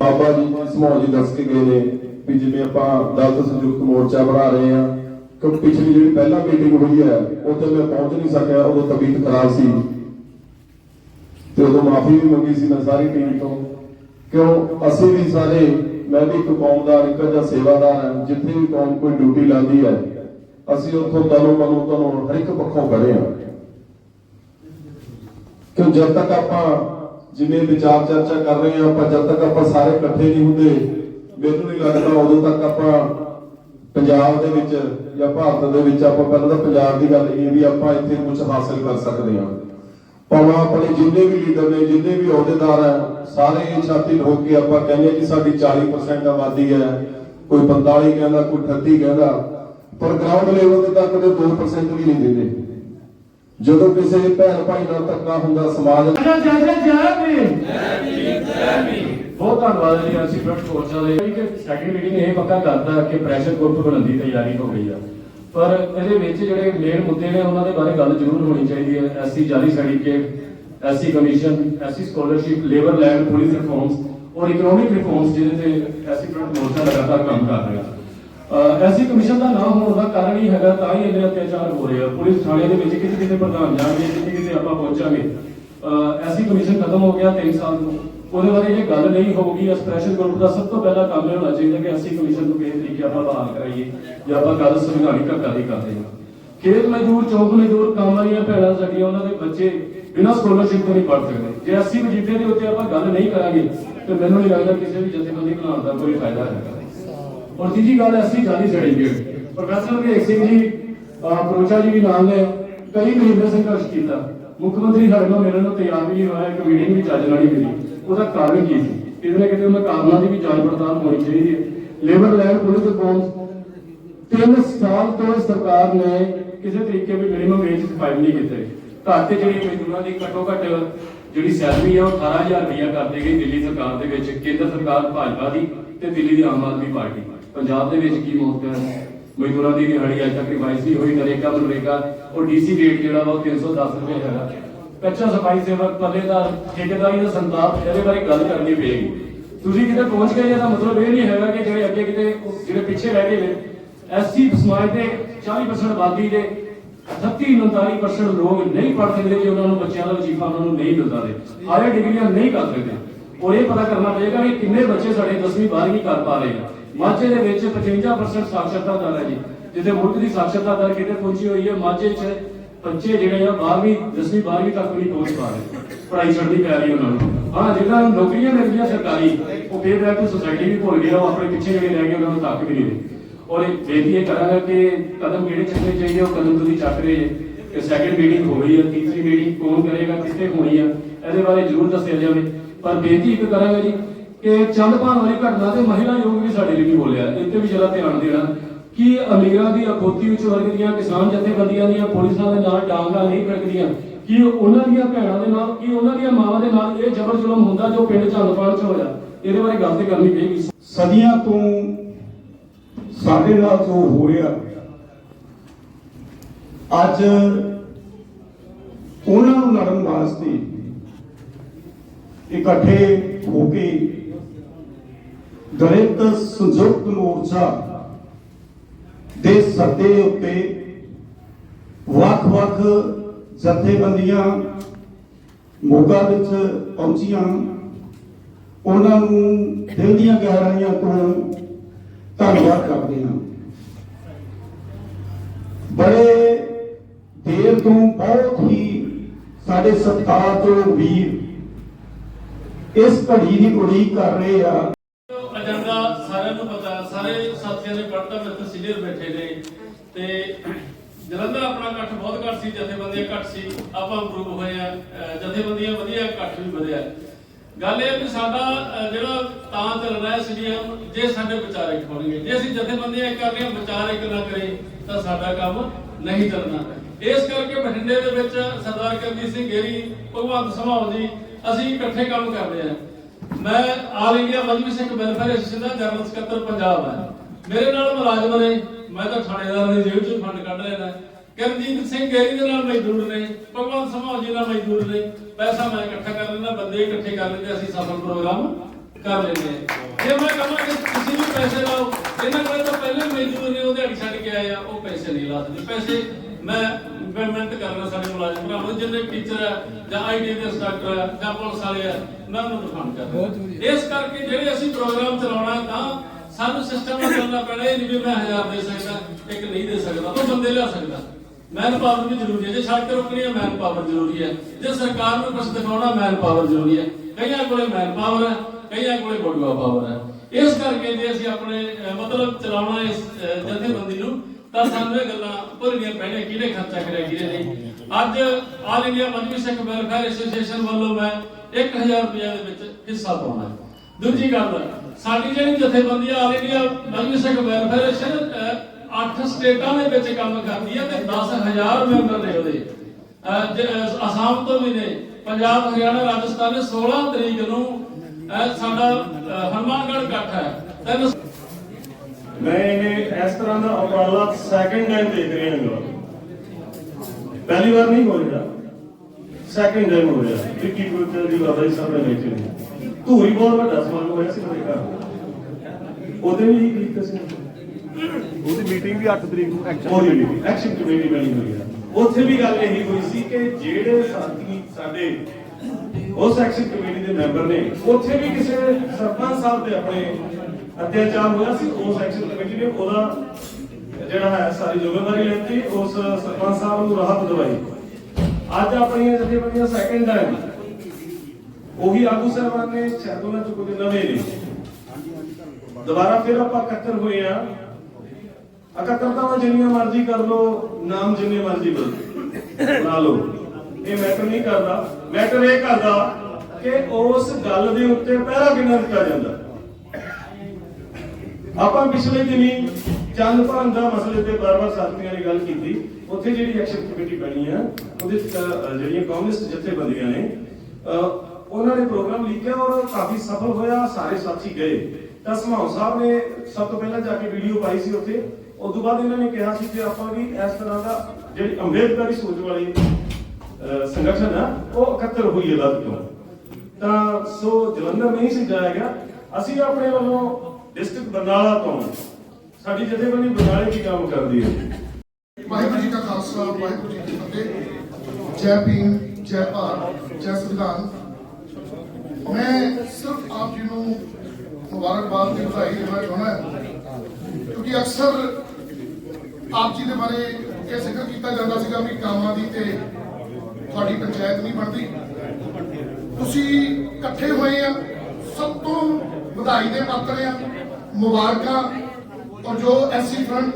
ਬਾਬਾ ਜੀ ਸਮੂਹ ਜੀ ਦੱਸ ਕੇ ਗਏ ਨੇ ਵੀ ਜਿਵੇਂ ਆਪਾਂ ਦਲਤ ਸੰਯੁਕਤ ਮੋਰਚਾ ਬਣਾ ਰਹੇ ਆ ਕਿ ਪਿਛਲੀ ਜਿਹੜੀ ਪਹਿਲਾਂ ਮੀਟਿੰਗ ਹੋਈ ਹੈ ਉੱਥੇ ਮੈਂ ਪਹੁੰਚ ਨਹੀਂ ਸਕਿਆ ਉਦੋਂ ਤਬੀਅਤ ਖਰਾਬ ਸੀ। ਤੇ ਉਦੋਂ ਮਾਫੀ ਵੀ ਮੰਗੀ ਸੀ ਮੈਂ ਸਾਰੀ ਟੀਮ ਤੋਂ। ਕਿਉਂ? ਅਸੀਂ ਵੀ ਸਾਰੇ, ਮੈਂ ਵੀ ਇੱਕ ਕੌਮ ਦਾ ਇੱਕ ਜਾਂ ਸੇਵਾਦਾਰ ਹਾਂ, ਜਿੱਥੇ ਵੀ ਕੌਮ ਕੋਈ ਡਿਊਟੀ ਲਾਉਂਦੀ ਹੈ, ਅਸੀਂ ਉੱਥੋਂ ਤਨੋਂ ਮਨੋਂ ਤਨੋਂ ਹਰ ਇੱਕ ਪੱਖੋਂ ਖੜੇ ਹਾਂ। ਕਿਉਂ? ਜਦ ਤੱਕ ਆਪਾਂ ਜਿਵੇਂ ਵਿਚਾਰ ਚਰਚਾ ਕਰ ਰਹੇ ਹਾਂ, ਆਪਾਂ ਜਦ ਤੱਕ ਆਪਾਂ ਸਾਰੇ ਇਕੱਠੇ ਨਹੀਂ ਹੁੰਦੇ, ਮੈਨੂੰ ਨਹੀਂ ਲੱਗਦਾ ਉਦੋਂ ਤੱਕ ਆਪਾਂ ਪੰਜਾਬ ਦੇ ਵਿੱਚ ਜਾਂ ਭਾਰਤ ਦੇ ਵਿੱਚ ਆਪਾਂ, ਪਹਿਲਾਂ ਤਾਂ ਪੰਜਾਬ ਦੀ ਗੱਲ ਇਹ ਵੀ ਆਪਾਂ ਇੱਥੇ ਕੁਝ ਹਾਸਲ ਕਰ ਸਕਦੇ ਹਾਂ। ਭਾਵੇਂ ਆਪਣੇ ਜਿੰਨੇ ਵੀ ਲੀਡਰ ਨੇ ਜਿੰਨੇ ਵੀ ਅਹੁਦੇਦਾਰ ਹੈ ਸਾਰੇ ਛਾਤੀ ਠੋਕ ਕੇ ਆਪਾਂ ਕਹਿੰਦੇ ਕਿ ਸਾਡੀ 40% ਆਬਾਦੀ ਹੈ ਕੋਈ 45 ਕਹਿੰਦਾ ਕੋਈ 38 ਕਹਿੰਦਾ ਪਰ ਗਰਾਊਂਡ ਲੈਵਲ ਤੇ ਤੱਕ ਦੇ 2% ਵੀ ਨਹੀਂ ਦਿੰਦੇ। ਜਦੋਂ ਕਿਸੇ ਭੈਣ ਭਾਈ ਨਾਲ ਧੱਕਾ ਹੁੰਦਾ ਸਮਾਜ ਬਹੁਤ ਧੰਨਵਾਦ ਹੈ ਜੀ ਅਸੀਂ ਫਰੰਟ ਫੋਰਸਾਂ ਦੇ ਕਿ ਸੈਕੰਡ ਮੀਟਿੰਗ ਇਹ ਪੱਕਾ ਕਰਦਾ ਕਿ ਪ੍ਰੈਸ਼ਰ ਗਰੁੱਪ ਬਣਨ ਦੀ ਤਿਆਰੀ ਹੋ ਗਈ ਆ। ਪਰ ਇਹਦੇ ਵਿੱਚ ਜਿਹੜੇ ਮੇਨ ਮੁੱਦੇ ਨੇ, ਉਹਨਾਂ ਦੇ ਬਾਰੇ ਗੱਲ ਜ਼ਰੂਰ ਹੋਣੀ ਚਾਹੀਦੀ ਹੈ। ਐਸਸੀ ਜਾਰੀ certificate SC commission SC scholarship labour land police reforms ਔਰ ਇਕਨੋਮਿਕ ਰਿਫਾਰਮਸ ਜਿਹਦੇ ਤੇ ਐਸਸੀ ਫਰੰਟ ਮੋਰਚਾ ਲਗਾਤਾਰ ਕੰਮ ਕਰ ਰਿਹਾ। ਐਸੀ ਕਮਿਸ਼ਨ ਦਾ ਨਾ ਹੋਣ ਦਾ ਕਾਰਨ ਹੀ ਹੈਗਾ, ਤਾਂ ਹੀ ਇੰਨੇ ਅਤਿਆਚਾਰ ਹੋ ਰਹੇ। ਪੁਲਿਸ ਥਾਣੇ ਦੇ ਵਿੱਚ ਕਿਤੇ ਕਿਤੇ ਪ੍ਰਧਾਨ ਜਾਣਗੇ ਕਿਤੇ ਕਿਤੇ ਆਪਾਂ ਪਹੁੰਚਾਂਗੇ। ਐਸੀ ਕਮਿਸ਼ਨ ਖਤਮ ਹੋ ਗਿਆ 3 ਸਾਲ ਤੋਂ। ਉਹਦੇ ਬਾਰੇ ਇਹ ਗੱਲ ਨਹੀਂ ਹੋਊਗੀ, ਇਸ ਗਰੁੱਪ ਦਾ ਸਭ ਤੋਂ ਪਹਿਲਾ ਕੰਮ ਇਹ ਹੋਣਾ ਚਾਹੀਦਾ ਕਿ ਐਸੀ ਕਮਿਸ਼ਨ ਨੂੰ ਕਿਸ ਤਰੀਕੇ ਆਪਾਂ ਬਹਾਲ ਕਰਾਈਏ ਜਾਂ ਆਪਾਂ ਗੱਲ ਸੰਵਿਧਾਨਿਕ ਹੱਕਾਂ ਦੀ ਕਰਦੇ। ਹਾਂ ਖੇਤ ਮਜ਼ਦੂਰ, ਚੌਕ ਮਜ਼ਦੂਰ, ਕੰਮ ਵਾਲੀਆਂ ਭੈਣਾਂ ਸਾਡੀਆਂ, ਉਹਨਾਂ ਦੇ ਬੱਚੇ ਬਿਨਾਂ ਸਕਾਲਰਸ਼ਿਪ ਤੋਂ ਨਹੀਂ ਪੜ੍ਹ ਸਕਦੇ। ਜੇ ਅਸੀਂ ਵਜੀਫੇ ਦੇ ਉੱਤੇ ਆਪਾਂ ਗੱਲ ਨਹੀਂ ਕਰਾਂਗੇ, ਤੇ ਮੈਨੂੰ ਨਹੀਂ ਲੱਗਦਾ ਕਿਸੇ ਵੀ ਜਥੇਬੰਦੀ ਬਣਾਉਣ ਦਾ ਕੋਈ ਫਾਇਦਾ ਹੈਗਾ। ਔਰ ਤੀਜੀ ਗੱਲ ਐਸੀ ਜਾਲੀ ਸਰਟੀਫਿਕੇਟ ਪ੍ਰੋਫੈਸਰ ਵਿਵੇਕ ਸਿੰਘ ਜੀ ਅਹ ਜੀ ਵੀ ਨਾਲ ਨੇ। ਕਈ ਮਹੀਨੇ ਸੰਘਰਸ਼ ਕੀਤਾ। ਮੁੱਖ ਮੰਤਰੀ ਸਾਡੇ ਨਾਲ ਮਿਲਣ ਨੂੰ ਤਿਆਰ ਵੀ ਹੋਇਆ, ਇੱਕ ਮੀਟਿੰਗ ਵੀ ਚੱਜ ਨਾਲ ਨਹੀਂ ਮਿਲੀ ਉਹਦਾ ਕਾਰਨ ਕੀ ਸੀ? ਕਿਤੇ ਨਾ ਕਿਤੇ ਉਹਨਾਂ ਕਾਰਨਾਂ ਦੀ ਵੀ ਜਾਂਚ ਪੜਤਾਲ ਹੋਣੀ ਚਾਹੀਦੀ ਹੈ। ਲੇਬਰ ਲੈਂਡ ਪੁਲਿਸ ਰਿਫਾਰਮਸ ਤਿੰਨ ਸਾਲ ਤੋਂ ਸਰਕਾਰ ਨੇ ਕਿਸੇ ਤਰੀਕੇ ਵੀ ਮਿਨੀਮਮ ਵੇਜ ਫਾਈਲ ਨਹੀਂ ਕੀਤੇ। ਘਰ ਤੇ ਜਿਹੜੀ ਮਜ਼ਦੂਰਾਂ ਦੀ ਘੱਟੋ ਘੱਟ ਜਿਹੜੀ ਸੈਲਰੀ ਹੈ ਉਹ 18000 ਰੁਪਇਆ ਕਰ ਦੇ ਗਈ ਦਿੱਲੀ ਸਰਕਾਰ ਦੇ ਵਿੱਚ। ਕੇਂਦਰ ਸਰਕਾਰ ਭਾਜਪਾ ਦੀ ਤੇ ਦਿੱਲੀ ਦੀ ਆਮ ਆਦਮੀ ਪਾਰਟੀ। ਪੰਜਾਬ ਦੇ ਵਿੱਚ ਕੀ ਮੌਤ ਹੈ? ਮਜ਼ਦੂਰਾਂ ਦੀ ਦਿਹਾੜੀ ਅੱਜ ਤੱਕ ਰਿਵਾਈਜ਼ ਨਹੀਂ ਹੋਈ ਨਰੇਗਾ ਮਨਰੇਗਾ। ਔਰ ਡੀਸੀ ਰੇਟ ਜਿਹੜਾ ਵਾ 310 ਰੁਪਏ ਹੈਗਾ। ਕੱਚਾ ਸਫ਼ਾਈ ਸੇਵਕ ਪੱਲੇਦਾਰ ਠੇਕੇਦਾਰੀ ਦਾ ਸੰਤਾਪ, ਇਹਦੇ ਬਾਰੇ ਗੱਲ ਕਰਨੀ ਪਏਗੀ। ਤੁਸੀਂ ਕਿਤੇ ਪਹੁੰਚ ਗਏ ਇਹਦਾ ਮਤਲਬ ਇਹ ਨਹੀਂ ਹੈਗਾ ਕਿ ਜਿਹੜੇ ਅੱਗੇ ਕਿਤੇ ਜਿਹੜੇ ਪਿੱਛੇ ਰਹਿ ਗਏ ਨੇ ਐਸਸੀ ਸਮਾਜ ਦੇ 40% ਆਬਾਦੀ ਦੇ 38 39% ਲੋਕ ਨਹੀਂ ਪੜ੍ਹ ਸਕਦੇ ਕਿ ਉਹਨਾਂ ਨੂੰ ਬੱਚਿਆਂ ਦਾ ਵਜ਼ੀਫਾ ਉਹਨਾਂ ਨੂੰ ਨਹੀਂ ਮਿਲਦਾ ਦੇ ਹਾਇਰ ਡਿਗਰੀਆਂ ਨਹੀਂ ਕਰ ਸਕਦੇ। ਔਰ ਇਹ ਪਤਾ ਕਰਨਾ ਪਏਗਾ ਕਿ ਕਿੰਨੇ ਬੱਚੇ ਸਾਡੇ 10ਵੀਂ 12ਵੀਂ ਕਰ ਪਾ ਰਹੇ ਆ। ਮਾਝੇ ਦੇ ਵਿੱਚ 55% ਸਾਖਰਤਾ ਦਰ ਹੈ ਜੀ, ਜਿੱਥੇ ਮੁਲਕ ਦੀ ਸਾਖਰਤਾ ਦਰ ਕਿਤੇ ਪਹੁੰਚੀ ਹੋਈ ਹੈ, ਮਾਝੇ 'ਚ ਬੱਚੇ ਜਿਹੜੇ ਆ 12ਵੀਂ 10ਵੀਂ 12ਵੀਂ ਤੱਕ ਨਹੀਂ ਪਹੁੰਚ ਪਾ ਰਹੇ। ਪੜ੍ਹਾਈ ਛੱਡਣੀ ਪੈ ਰਹੀ ਉਹਨਾਂ ਨੂੰ। ਹਾਂ ਜਿਹਨਾਂ ਨੌਕਰੀਆਂ ਮਿਲ ਗਈਆਂ ਸਰਕਾਰੀ, ਉਹ ਪੇ ਬੈਕ ਸੋਸਾਇਟੀ ਵੀ ਭੁੱਲ ਗਿਆ ਉਹ ਆਪਣੇ ਪਿੱਛੇ ਜਿਹੜੇ ਰਹਿ ਗਏ ਉਹਨਾਂ ਨੂੰ ਤੱਕ ਵੀ ਨਹੀਂ ਦੇ ਔਰ ਬੇਨਤੀ ਇਹ ਕਰਾਂਗਾ ਕਿ ਕਦਮ ਕਿਹੜੇ ਚੱਕਣੇ ਚਾਹੀਦੇ ਉਹ ਕਦਮ ਤੁਸੀਂ ਚੱਕ ਰਹੇ ਜੇ। ਸੈਕੰਡ ਮੀਟਿੰਗ ਹੋ ਗਈ ਹੈ ਤੀਸਰੀ ਮੀਟਿੰਗ ਕੌਣ ਕਰੇਗਾ, ਕਿੱਥੇ ਹੋਣੀ ਆ, ਇਹਦੇ ਬਾਰੇ ਜ਼ਰੂਰ ਦੱਸਿਆ ਜਾਵੇ। ਪਰ ਬੇਨਤੀ ਇੱਕ ਕਰਾਂਗਾ ਜੀ, ਕਿ ਚੰਦਪਾਨ ਵਾਲੀ ਘਟਨਾ ਤੇ ਮਹਿਲਾ ਯੋਗ ਵੀ ਸਾਡੇ ਲਈ ਬੋਲਿਆ, ਇੱਥੇ ਵੀ ਜਰਾ ਧਿਆਨ ਦੇਣਾ। ਕਿ ਅਮੀਰਾਂ ਦੀ ਅਖੋਤੀ ਵਿੱਚ ਵਰਗ ਦੀਆਂ ਕਿਸਾਨ ਜਥੇਬੰਦੀਆਂ ਦੀਆਂ, ਪੁਲਿਸਾਂ ਦੇ ਨਾਲ ਡਾਂਗਾ ਨਹੀਂ ਫਿਰਕਦੀਆਂ ਕਿ ਉਹਨਾਂ ਦੀਆਂ ਭੈਣਾਂ ਦੇ ਨਾਲ, ਕਿ ਉਹਨਾਂ ਦੀਆਂ ਮਾਵਾਂ ਦੇ ਨਾਲ ਇਹ ਜ਼ਬਰ ਜ਼ੁਲਮ ਹੁੰਦਾ ਜੋ ਪਿੰਡ ਚੰਦਪਾਨ ਚ ਹੋਇਆ। ਇਹਦੇ ਬਾਰੇ ਗੱਲ ਤੇ ਕਰਨੀ ਪਏਗੀ। ਸਦੀਆਂ ਤੋਂ ਸਾਡੇ ਨਾਲ ਜੋ ਹੋ ਰਿਹਾ, ਅੱਜ ਉਹਨਾਂ ਨੂੰ ਲੜਨ ਵਾਸਤੇ ਇਕੱਠੇ ਹੋ ਕੇ ਦਲਿਤ ਸੰਯੁਕਤ ਮੋਰਚਾ ਦੇ ਸੱਦੇ ਉੱਤੇ ਵੱਖ-ਵੱਖ ਜਥੇਬੰਦੀਆਂ ਮੋਗਾ ਵਿੱਚ ਪਹੁੰਚੀਆਂ। ਉਹਨਾਂ ਨੂੰ ਦਿਲ ਦੀਆਂ ਗਹਿਰਾਈਆਂ ਤੋਂ ਧੰਨਵਾਦ ਕਰਦੇ ਹਾਂ। ਬੜੇ ਦੇਰ ਤੋਂ ਬਹੁਤ ਹੀ ਸਾਡੇ ਸਤਿਕਾਰਯੋਗ ਵੀਰ ਇਸ ਘੜੀ ਦੀ ਉਡੀਕ ਕਰ ਰਹੇ ਆ। ਏਜੰਡਾ ਸਾਰਿਆਂ ਨੂੰ ਸਾਰੇ ਸਾਥੀਆਂ ਨੇ ਪੜ੍ਹਤਾ ਮੇਰੇ ਸੀਨੀਅਰ ਬੈਠੇ ਨੇ। ਤੇ ਜਲੰਧਰ ਆਪਣਾ ਇਕੱਠ ਬਹੁਤ ਘੱਟ ਸੀ, ਜਥੇਬੰਦੀਆਂ ਘੱਟ ਸੀ। ਆਪਾਂ ਇੰਪਰੂਵ ਹੋਏ ਆ। ਜਥੇਬੰਦੀਆਂ ਵਧੀਆ, ਇਕੱਠ ਵੀ ਵਧਿਆ। ਗੱਲ ਇਹ ਕਿ ਸਾਡਾ ਜਿਹੜਾ ਤਾਂ ਚੱਲ ਰਿਹਾ ਸੀਡੀਐਮ, ਜੇ ਸਾਡੇ ਵਿਚਾਰ ਇੱਕ ਹੋਣਗੇ। ਜੇ ਅਸੀਂ ਜਥੇਬੰਦੀਆਂ ਇੱਕ ਕਰ ਰਹੀਆਂ ਵਿਚਾਰ ਇੱਕ ਨਾ ਕਰੇ ਤਾਂ ਸਾਡਾ ਕੰਮ ਨਹੀਂ ਚੱਲਣਾ। ਇਸ ਕਰਕੇ ਬਠਿੰਡੇ ਦੇ ਵਿੱਚ ਸਰਦਾਰ ਕਰਮਜੀਤ ਸਿੰਘ ਗੇਰੀ, ਭਗਵੰਤ ਸਮਾਉ ਜੀ, ਅਸੀਂ ਇਕੱਠੇ ਕੰਮ ਕਰਦੇ ਆ ਮੈਂ all India Mazhabi Singh welfare association ਦਾ ਜਨਰਲ ਸਕੱਤਰ ਪੰਜਾਬ ਹੈ। ਮੇਰੇ ਨਾਲ ਮੁਲਾਜ਼ਮ ਨੇ, ਮੈਂ ਤਾਂ ਥਾਣੇਦਾਰ ਦੀ ਜੇਬ ਚੋਂ ਫੰਡ ਕੱਢ ਲੈਣਾ ਕਰਮਜੀਤ ਸਿੰਘ ਗੇਰੀ ਦੇ ਨਾਲ ਮਜ਼ਦੂਰ ਨੇ, ਭਗਵੰਤ ਸਮਾਜ ਜੀ ਨਾਲ ਮਜ਼ਦੂਰ ਨੇ। ਪੈਸਾ ਮੈਂ ਇਕੱਠਾ ਕਰ ਲੈਂਦਾ, ਬੰਦੇ ਇਕੱਠੇ ਕਰ ਲੈਂਦੇ, ਅਸੀਂ ਸਫਲ ਪ੍ਰੋਗਰਾਮ ਕਰ ਲੈਂਦੇ ਜੇ ਮੈਂ ਕਹਾਂ ਕਿ ਤੁਸੀਂ ਵੀ ਪੈਸੇ ਲਾਓ, ਇਹਨਾਂ ਕੋਲ ਤਾਂ ਪਹਿਲੇ ਮਜ਼ਦੂਰ ਨੇ ਉਹ ਦਿਹਾੜੀ ਛੱਡ ਕੇ ਆਏ ਆ, ਉਹ ਪੈਸੇ ਨਹੀਂ ਲਾ ਸਕਦੇ ਪੈਸੇ ਮੈਂ ਮਿਹਨਤ ਕਰਨਾ ਸਾਡੇ ਮੁਲਾਜ਼ਮ ਭਰਾਵਾਂ ਜਿੰਨੇ ਟੀਚਰ ਆ ਜਾਂ ਆਈਟੀ ਦੇ ਇੰਸਟ੍ਰਕਟਰ ਆ ਜਾਂ ਪੁਲਿਸ ਵਾਲੇ ਆ ਮੈਂ ਉਹਨਾਂ ਨੂੰ ਫੰਡ ਕਰਦਾ। ਇਸ ਕਰਕੇ ਜਿਹੜੇ ਅਸੀਂ ਪ੍ਰੋਗਰਾਮ ਚਲਾਉਣਾ ਤਾਂ ਸਾਨੂੰ ਸਿਸਟਮ ਨਾਲ ਚੱਲਣਾ ਪੈਣਾ। ਇਹ ਨਹੀਂ ਵੀ ਮੈਂ 1000 ਦੇ ਸਕਦਾ ਇੱਕ ਨਹੀਂ ਦੇ ਸਕਦਾ ਉਹ ਬੰਦੇ ਲਿਆ ਸਕਦਾ। ਮੈਨ ਪਾਵਰ ਵੀ ਜ਼ਰੂਰੀ ਹੈ। ਜੇ ਸੜਕ ਰੋਕਣੀ ਹੈ ਮੈਨ ਪਾਵਰ ਜ਼ਰੂਰੀ ਹੈ। ਜੇ ਸਰਕਾਰ ਨੂੰ ਕੁਝ ਦਿਖਾਉਣਾ ਮੈਨ ਪਾਵਰ ਜ਼ਰੂਰੀ ਹੈ। ਕਈਆਂ ਕੋਲੇ ਮੈਨ ਪਾਵਰ ਹੈ ਕਈਆਂ ਕੋਲੇ ਬੜੂਆ ਪਾਵਰ ਹੈ। ਇਸ ਕਰਕੇ ਜੇ ਅਸੀਂ ਆਪਣੇ ਮਤਲਬ ਚਲਾਉਣਾ ਇਸ ਜਥੇਬੰਦੀ ਨੂੰ ਤਾਂ ਸਾਨੂੰ ਇਹ ਗੱਲਾਂ ਭੁੱਲਣੀਆਂ ਪੈਣੀਆਂ, ਕਿਹਨੇ ਖਰਚਾ ਕਰਿਆ, ਕਿਹਨੇ ਨਹੀਂ। ਅੱਜ all India Mazhabi Sikh welfare association ਵੱਲੋਂ ਮੈਂ 1000 ਰੁਪਏ ਦੇ ਵਿੱਚ ਹਿੱਸਾ ਪਾਉਣਾ ਹੈ। ਦੂਜੀ ਗੱਲ, ਸਾਡੀ ਜਿਹੜੀ ਜਥੇਬੰਦੀ all India Mazhabi Sikh welfare association ਅੱਠ ਸਟੇਟਾਂ ਦੇ ਵਿੱਚ ਕੰਮ ਕਰਦੀ ਹੈ ਤੇ 10000 ਮੈਂਬਰ ਨੇ ਉਹਦੇ। ਅਸਾਮ ਤੋਂ ਵੀ ਨੇ, ਪੰਜਾਬ, ਹਰਿਆਣਾ, ਰਾਜਸਥਾਨ ਨੇ 16 ਤਰੀਕ ਨੂੰ ਸਾਡਾ, ਅਹ ਇਕੱਠ ਹੈ। ਤਿੰਨ ਮੈਂ ਇਹ ਇਸ ਤਰ੍ਹਾਂ ਦਾ ਉਪਰਾਲਾ ਸੈਕੰਡ ਟਾਈਮ ਦੇਖ ਰਿਹਾ ਹਾਂ ਪਹਿਲੀ ਵਾਰ ਨਹੀਂ ਹੋ ਰਿਹਾ। ਸੈਕੰਡ ਟਾਈਮ ਹੋ ਰਿਹਾ। ਵਿੱਕੀ ਗੁਰਤੇਲ ਦੀ ਬਾਬਾ ਜੀ ਸਾਹਿਬ ਨੇ ਵੇਚੀ ਧੂਰੀ ਬਹੁਤ ਵੱਡਾ ਸਮਾਗਮ ਹੋਇਆ ਸੀ ਮੇਰੇ ਘਰ। ਉਹਦੇ ਵੀ ਕੀਤਾ ਸੀ। ਉਹਦੀ ਮੀਟਿੰਗ ਵੀ 8 ਤਰੀਕ ਨੂੰ ਵੀ ਐਕਸ਼ਨ ਕਮੇਟੀ ਬਣੀ ਹੋਈ ਹੈ ਉੱਥੇ ਵੀ ਗੱਲ ਇਹੀ ਹੋਈ ਸੀ ਕਿ ਜਿਹੜੇ ਸਾਥੀ ਸਾਡੇ ਉਸ ਐਕਸ਼ਨ ਕਮੇਟੀ ਦੇ ਮੈਂਬਰ ਨੇ ਉੱਥੇ ਵੀ ਕਿਸੇ ਸਰਪੰਚ ਸਾਹਿਬ ਤੇ ਆਪਣੇ ਅਤਿਆਚਾਰ ਹੋਇਆ ਸੀ, ਉਸ ਐਕਸ਼ਨ ਕਮੇਟੀ ਨੇ ਉਹਦਾ ਜਿਹੜਾ ਹੈ ਸਾਰੀ ਜ਼ਿੰਮੇਵਾਰੀ ਲੈਤੀ, ਉਸ ਸਰਪੰਚ ਸਾਹਿਬ ਨੂੰ ਰਾਹਤ ਦਵਾਈ। ਅੱਜ ਆਪਣੀਆਂ ਜਥੇਬੰਦੀਆਂ ਸੈਕੰਡ ਟਾਈਮ ਉਹੀ ਆਗੂ ਸਾਹਿਬਾਨ ਨੇ ਸ਼ਾਇਦ ਉਹਨਾਂ ਚੋਂ ਨਵੇਂ ਨੇ ਦੁਬਾਰਾ ਫਿਰ ਆਪਾਂ ਇਕੱਤਰ ਹੋਏ ਆ ਇਕੱਤਰਤਾਵਾਂ ਜਿੰਨੀਆਂ ਮਰਜ਼ੀ ਕਰ ਲੋ ਨਾਮ ਜਿੰਨੇ ਮਰਜ਼ੀ ਬਣਾ ਲਓ। ਇਹ ਮੈਟਰ ਨਹੀਂ ਕਰਦਾ। ਮੈਟਰ ਇਹ ਕਰਦਾ ਕਿ ਉਸ ਗੱਲ ਦੇ ਉੱਤੇ ਪਹਿਰਾ ਕਿੰਨਾ ਦਿੱਤਾ ਜਾਂਦਾ। ਆਪਾਂ ਪਿਛਲੇ ਦਿਨੀ ਚੰਦ ਭਾਨ ਦਾ ਮਸਲੇ ਤੇ ਬਾਰ-ਬਾਰ ਸਾਥੀਆਂ ਨੇ ਗੱਲ ਕੀਤੀ। ਉੱਥੇ ਜਿਹੜੀ ਐਕਸ਼ਨ ਕਮੇਟੀ ਬਣੀ ਆ, ਉਹਦੇ ਜਿਹੜੀਆਂ ਕਮਿਊਨਿਸਟ ਜਥੇਬੰਦੀਆਂ ਨੇ ਉਹਨਾਂ ਨੇ ਪ੍ਰੋਗਰਾਮ ਲਿਖਿਆ ਔਰ ਕਾਫੀ ਸਫਲ ਹੋਇਆ, ਸਾਰੇ ਸਾਥੀ ਗਏ। ਤਾਂ ਸਮਾਉ ਸਾਹਿਬ ਨੇ ਸਭ ਤੋਂ ਪਹਿਲਾਂ ਜਾ ਕੇ ਵੀਡੀਓ ਪਾਈ ਸੀ ਉੱਥੇ। ਉਸ ਤੋਂ ਬਾਅਦ ਇਹਨਾਂ ਨੇ ਕਿਹਾ ਸੀ ਕਿ ਆਪਾਂ ਵੀ ਇਸ ਤਰ੍ਹਾਂ ਦਾ ਜਿਹੜੀ ਅੰਬੇਦਕਰੀ ਸੋਚ ਵਾਲੀ ਸੰਗਠਨ ਆ, ਉਹ ਇਕੱਤਰ ਹੋਈ ਹੈ ਲੱਗ ਤੋਂ। ਤਾਂ ਸੋ ਜਲੰਧਰ ਨਹੀਂ ਸੀ ਜਾਇਆ ਅਸੀਂ ਆਪਣੇ ਵੱਲੋਂ ਡਿਸਟ੍ਰਿਕਟ ਬਰਨਾਲਾ ਤੋਂ ਸਾਡੀ ਜਥੇਬੰਦੀ ਬਰਨਾਲੇ ਦੀ ਕੰਮ ਕਰਦੀ ਹੈ। ਵਾਹਿਗੁਰੂ ਜੀ ਕਾ ਖਾਲਸਾ, ਵਾਹਿਗੁਰੂ ਜੀ ਕੀ ਫਤਿਹ। ਜੈ ਭੀਮ, ਜੈ ਭਾਰਤ, ਜੈ ਸੰਵਿਧਾਨ। ਮੈਂ ਸਿਰਫ ਆਪ ਜੀ ਨੂੰ ਮੁਬਾਰਕਬਾਦ ਦੀ ਵਧਾਈ ਦੇਣਾ ਚਾਹੁੰਦਾ ਕਿਉਂਕਿ ਅਕਸਰ ਆਪ ਜੀ ਦੇ ਬਾਰੇ ਇਹ ਜ਼ਿਕਰ ਕੀਤਾ ਜਾਂਦਾ ਸੀਗਾ ਵੀ ਕਾਮਾਂ ਦੀ ਤੇ ਤੁਹਾਡੀ ਪੰਚਾਇਤ ਨਹੀਂ ਬਣਦੀ। ਤੁਸੀਂ ਇਕੱਠੇ ਹੋਏ ਆ ਸਭ ਤੋਂ ਵਧਾਈ ਦੇ ਪਾਤਰ ਆ ਮੁਬਾਰਕਾਂ ਔਰ ਜੋ ਐਸੀ ਫਰੰਟ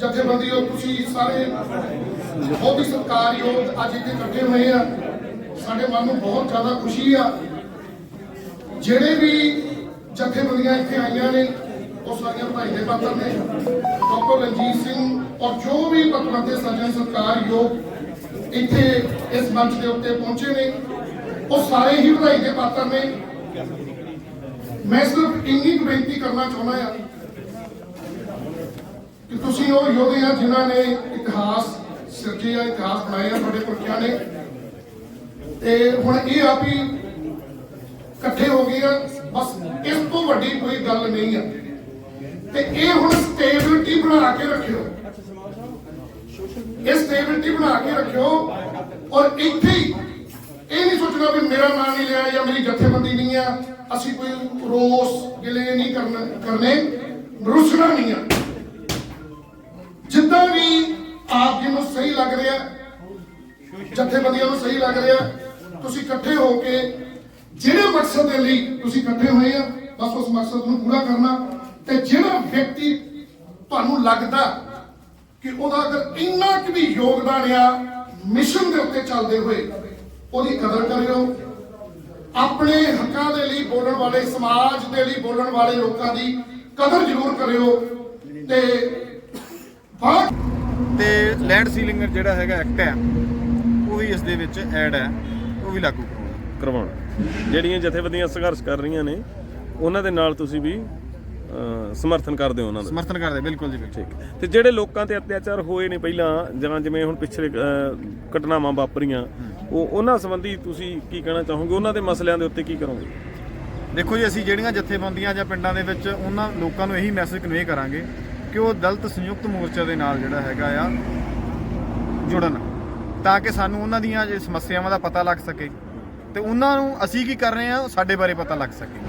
ਜਥੇਬੰਦੀ ਹੋ, ਤੁਸੀਂ ਸਾਰੇ ਬਹੁਤ ਹੀ ਸਤਿਕਾਰਯੋਗ ਅੱਜ ਇੱਥੇ ਇਕੱਠੇ ਹੋਏ ਆ। ਸਾਡੇ ਮਨ ਨੂੰ ਬਹੁਤ ਜ਼ਿਆਦਾ ਖੁਸ਼ੀ ਆ। ਜਿਹੜੇ ਵੀ ਜਥੇਬੰਦੀਆਂ ਇੱਥੇ ਆਈਆਂ ਨੇ, ਉਹ ਸਾਰੀਆਂ ਭਾਈ ਦੇ ਪਾਤਰ ਨੇ। ਡਾਕਟਰ ਰਣਜੀਤ ਸਿੰਘ ਔਰ ਜੋ ਵੀ ਪਤਵੰਤੇ ਸੱਜਣ ਸਤਿਕਾਰਯੋਗ ਇੱਥੇ ਇਸ ਮੰਚ ਦੇ ਉੱਤੇ ਪਹੁੰਚੇ ਨੇ, ਉਹ ਸਾਰੇ ਹੀ ਵਧਾਈ ਦੇ ਪਾਤਰ ਨੇ। ਮੈਂ ਸਿਰਫ ਇੰਨੀ ਕੁ ਬੇਨਤੀ ਕਰਨਾ ਚਾਹੁੰਦਾ ਆ ਕਿ ਤੁਸੀਂ ਉਹ ਯੋਧੇ ਆ ਜਿਨ੍ਹਾਂ ਨੇ ਇਤਿਹਾਸ ਸਿਰਜਿਆ ਇਤਿਹਾਸ ਬਣਾਇਆ ਤੁਹਾਡੇ ਪੁਰਖਿਆਂ ਨੇ, ਤੇ ਹੁਣ ਇਹ ਆ ਵੀ ਇਕੱਠੇ ਹੋ ਗਏ ਆ, ਬਸ ਇਸ ਤੋਂ ਵੱਡੀ ਕੋਈ ਗੱਲ ਨਹੀਂ ਆ। ਤੇ ਇਹ ਹੁਣ ਸਟੇਬਿਲਿਟੀ ਬਣਾ ਕੇ ਰੱਖਿਓ। ਇਹ ਸਟੇਬਿਲਿਟੀ ਬਣਾ ਕੇ ਰੱਖਿਓ ਔਰ ਇੱਥੇ ਹੀ ਇਹ ਨਹੀਂ ਸੋਚਣਾ ਵੀ ਮੇਰਾ ਨਾਮ ਨਹੀਂ ਲਿਆ ਜਾਂ ਮੇਰੀ ਜਥੇਬੰਦੀ ਨਹੀਂ ਆ। ਅਸੀਂ ਕੋਈ ਰੋਸ ਗਿਲੇ ਨਹੀਂ ਕਰਨਾ ਕਰਨੇ, ਰੁਸਣਾ ਨਹੀਂ ਆ। ਜਿੱਦਾਂ ਵੀ ਆਪ ਜੀ ਨੂੰ ਸਹੀ ਲੱਗ ਰਿਹਾ, ਜਥੇਬੰਦੀਆਂ ਨੂੰ ਸਹੀ ਲੱਗ ਰਿਹਾ, ਤੁਸੀਂ ਇਕੱਠੇ ਹੋ ਕੇ ਜਿਹੜੇ ਮਕਸਦ ਦੇ ਲਈ ਤੁਸੀਂ ਇਕੱਠੇ ਹੋਏ ਆ, ਬਸ ਉਸ ਮਕਸਦ ਨੂੰ ਪੂਰਾ ਕਰਨਾ। ਤੇ ਜਿਹੜਾ ਵਿਅਕਤੀ ਤੁਹਾਨੂੰ ਲੱਗਦਾ ਕਿ ਉਹਦਾ ਅਗਰ ਇੰਨਾ ਕੁ ਵੀ ਯੋਗਦਾਨ ਆ ਮਿਸ਼ਨ ਦੇ ਉੱਤੇ ਚੱਲਦੇ ਹੋਏ ਉਹਦੀ ਕਦਰ ਕਰਿਓ। ਆਪਣੇ ਹੱਕਾਂ ਦੇ ਲਈ ਬੋਲਣ ਵਾਲੇ ਸਮਾਜ ਦੇ ਲਈ ਬੋਲਣ ਵਾਲੇ ਲੋਕਾਂ ਦੀ ਕਦਰ ਜ਼ਰੂਰ ਕਰਿਓ ਤੇ ਤੇ ਲੈਂਡ ਸੀਲਿੰਗ ਜਿਹੜਾ ਹੈਗਾ ਐਕਟ ਹੈ ਉਹ ਵੀ ਇਸ ਦੇ ਵਿੱਚ ਐਡ ਹੈ ਉਹ ਵੀ ਲਾਗੂ ਕਰਵਾਉਣਾ। ਜਿਹੜੀਆਂ ਜਥੇਬੰਦੀਆਂ ਸੰਘਰਸ਼ ਕਰ ਰਹੀਆਂ ਨੇ ਉਹਨਾਂ ਦੇ ਨਾਲ ਤੁਸੀਂ ਵੀ ਸਮਰਥਨ ਕਰਦੇ ਹੋ ਉਹਨਾਂ ਦਾ। ਸਮਰਥਨ ਕਰਦੇ ਬਿਲਕੁਲ ਜੀ ਬਿਲਕੁਲ। ਠੀਕ ਤੇ ਜਿਹੜੇ ਲੋਕਾਂ ਤੇ ਅਤਿਆਚਾਰ ਹੋਏ ਨੇ ਪਹਿਲਾਂ ਜਾਂ ਜਿਵੇਂ ਹੁਣ ਪਿਛਲੇ ਘਟਨਾਵਾਂ ਵਾਪਰੀਆਂ ਉਹ ਉਹਨਾਂ ਸੰਬੰਧੀ ਤੁਸੀਂ ਕੀ ਕਹਿਣਾ ਚਾਹੋਗੇ? ਉਹਨਾਂ ਦੇ ਮਸਲਿਆਂ ਦੇ ਉੱਤੇ ਕੀ ਕਰੋਗੇ? ਦੇਖੋ ਜੀ ਅਸੀਂ ਜਿਹੜੀਆਂ ਜਥੇਬੰਦੀਆਂ ਜਾਂ ਪਿੰਡਾਂ ਦੇ ਵਿੱਚ ਉਹਨਾਂ ਲੋਕਾਂ ਨੂੰ ਇਹੀ ਮੈਸੇਜ ਕਨਵੇ ਕਰਾਂਗੇ ਕਿ ਉਹ ਦਲਿਤ ਸੰਯੁਕਤ ਮੋਰਚਾ ਦੇ ਨਾਲ ਜਿਹੜਾ ਹੈਗਾ ਆ ਜੁੜਨ ਤਾਂ ਕਿ ਸਾਨੂੰ ਉਹਨਾਂ ਦੀਆਂ ਜੇ ਸਮੱਸਿਆਵਾਂ ਦਾ ਪਤਾ ਲੱਗ ਸਕੇ। ਤੇ ਉਹਨਾਂ ਨੂੰ ਅਸੀਂ ਕੀ ਕਰ ਰਹੇ ਹਾਂ ਉਹ ਸਾਡੇ ਬਾਰੇ ਪਤਾ ਲੱਗ ਸਕੇ।